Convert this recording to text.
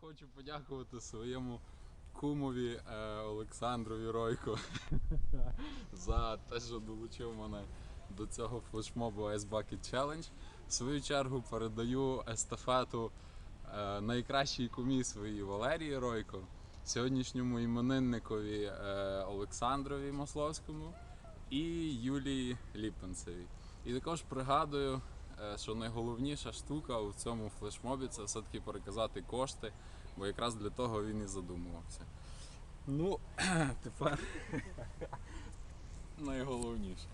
хочу подякувати своєму кумові е, Олександрові Ройко за те, що долучив мене до цього флешмобу Ice Bucket Challenge. В свою чергу передаю естафету е, найкращій кумі своїй Валерії Ройко, сьогоднішньому іменинникові е, Олександрові Масловському і Юлії Ліпенцевій. І також пригадую, що найголовніша штука у цьому флешмобі це все-таки переказати кошти, бо якраз для того він і задумувався. Ну, тепер найголовніше.